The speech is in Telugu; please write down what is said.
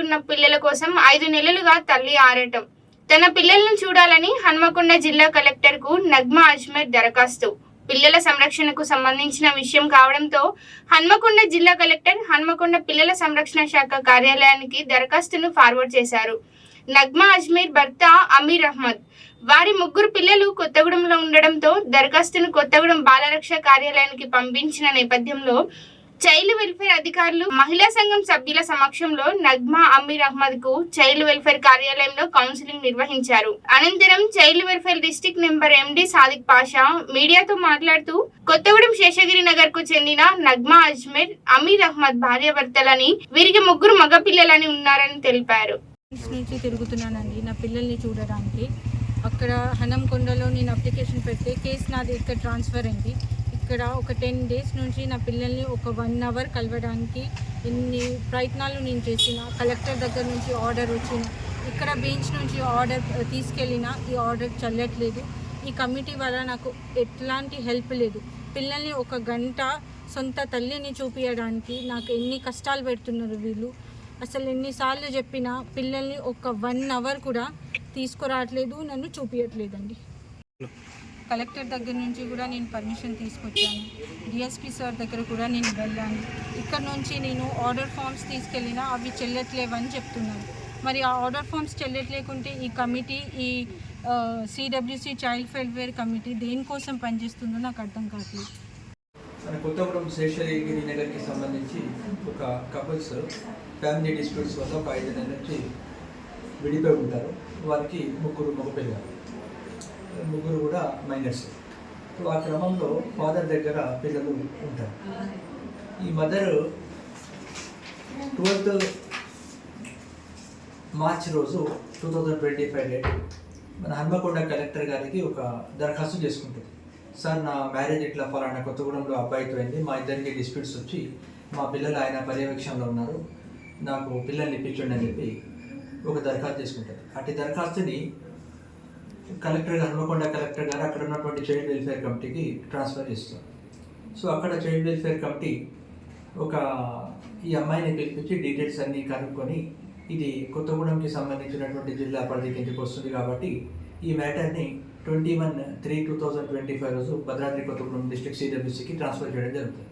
ఉన్న పిల్లల కోసం ఐదు నెలలుగా తల్లి ఆరటం. తన పిల్లలను చూడాలని హన్మకొండ జిల్లా కలెక్టర్కు నగ్మా అజ్మీర్ దరఖాస్తు. పిల్లల సంరక్షణకు సంబంధించిన విషయం కావడంతో హన్మకొండ జిల్లా కలెక్టర్ హన్మకొండ పిల్లల సంరక్షణ శాఖ కార్యాలయానికి దరఖాస్తును ఫార్వర్డ్ చేశారు. నగ్మా అజ్మీర్ భర్త అమీర్ అహ్మద్. వారి ముగ్గురు పిల్లలు కొత్తగూడెంలో ఉండడంతో దరఖాస్తును కొత్తగూడెం బాలరక్ష కార్యాలయానికి పంపించిన నేపథ్యంలో చైల్డ్ వెల్ఫేర్ అధికారులు మహిళా సంఘం సభ్యుల సమక్షంలో నగ్మా అమీర్ అహ్మద్కు చైల్డ్ వెల్ఫేర్ కార్యాలయంలో కౌన్సిలింగ్ నిర్వహించారు. అనంతరం child welfare district number MD Sadiq Pasha మీడియాతో మాట్లాడుతూ కొత్తగూడెం శేషగిరి నగర్కు చెందిన నగ్మా అజ్మీర్ అమీర్ అహ్మద్ భార్యాభర్తలని వీరికి ముగ్గురు మగపిల్లలని ఉన్నారని తెలిపారు. నుంచి తిరుగుతున్నానండి నా పిల్లల్ని చూడడానికి. అక్కడ హనంకొండలో నేను అప్లికేషన్ పెడితే కేసు నాది ఇక్కడ ట్రాన్స్ఫర్ అయింది. ఇక్కడ ఒక టెన్ డేస్ నుంచి నా పిల్లల్ని ఒక వన్ అవర్ కలవడానికి ఎన్ని ప్రయత్నాలు నేను చేసిన కలెక్టర్ దగ్గర నుంచి ఆర్డర్ వచ్చిన ఇక్కడ బెంచ్ నుంచి ఆర్డర్ తీసుకెళ్ళిన ఈ ఆర్డర్ చల్లట్లేదు. ఈ కమిటీ వల్ల నాకు ఎట్లాంటి హెల్ప్ లేదు. పిల్లల్ని ఒక గంట సొంత తల్లిని చూపించడానికి నాకు ఎన్ని కష్టాలు పెడుతున్నారు వీళ్ళు. అసలు ఎన్నిసార్లు చెప్పినా పిల్లల్ని ఒక వన్ అవర్ కూడా తీసుకురావట్లేదు నన్ను చూపించట్లేదండి కలెక్టర్ దగ్గర నుంచి కూడా నేను పర్మిషన్ తీసుకొచ్చాను. డిఎస్పి సార్ దగ్గర కూడా నేను వెళ్ళాను. ఇక్కడ నుంచి నేను ఆర్డర్ ఫామ్స్ తీసుకెళ్ళినా అవి చెల్లట్లేవని చెప్తున్నాను. మరి ఆ ఆర్డర్ ఫామ్స్ చెల్లట్లేకుంటే ఈ కమిటీ ఈ సిడబ్ల్యూసి చైల్డ్ వెల్ఫేర్ కమిటీ దేనికోసం పనిచేస్తుందో నాకు అర్థం కావట్లేదు. మన కొత్తగూడెం శేషగిరి నగర్కి సంబంధించి ఒక కపుల్స్ ఫ్యామిలీ డిస్ప్యూట్స్ వల్ల ఒక ఐదు నెలల నుంచి విడిపోయి ఉంటారు. వారికి ముగ్గురు మగపిల్లలు. ముగ్గురు కూడా మైనర్స్. సో ఆ క్రమంలో ఫాదర్ దగ్గర పిల్లలు ఉంటారు. ఈ మదర్ ట్వెల్త్ మార్చ్ రోజు two thousand twenty five date మన హన్మకొండ కలెక్టర్ గారికి ఒక దరఖాస్తు చేసుకుంటుంది. సార్ నా మ్యారేజ్ ఇట్లా ఫలానా కొత్తగూడెంలో అబ్బాయితో అయింది. మా ఇద్దరికి డిస్ప్యూట్స్ వచ్చి మా పిల్లలు ఆయన పర్యవేక్షణలో ఉన్నారు. నాకు పిల్లల్ని ఇప్పించండి అని చెప్పి ఒక దరఖాస్తు చేసుకుంటారు అటు దరఖాస్తుని కలెక్టర్ గారు కలెక్టర్ గారు అక్కడ ఉన్నటువంటి చైల్డ్ వెల్ఫేర్ కమిటీకి ట్రాన్స్ఫర్ చేస్తారు. సో అక్కడ చైల్డ్ వెల్ఫేర్ కమిటీ ఒక ఈ అమ్మాయిని పిలిపించి డీటెయిల్స్ అన్నీ కనుక్కొని ఇది కొత్తగూడెంకి సంబంధించినటువంటి జిల్లా పరిధి కిందకి వస్తుంది కాబట్టి ఈ మ్యాటర్ని twenty one three two thousand twenty five రోజు భద్రాద్రి కొత్తగూడెం డిస్ట్రిక్ట్ సిడబ్ల్యూసీకి ట్రాన్స్ఫర్ చేయడం జరుగుతుంది.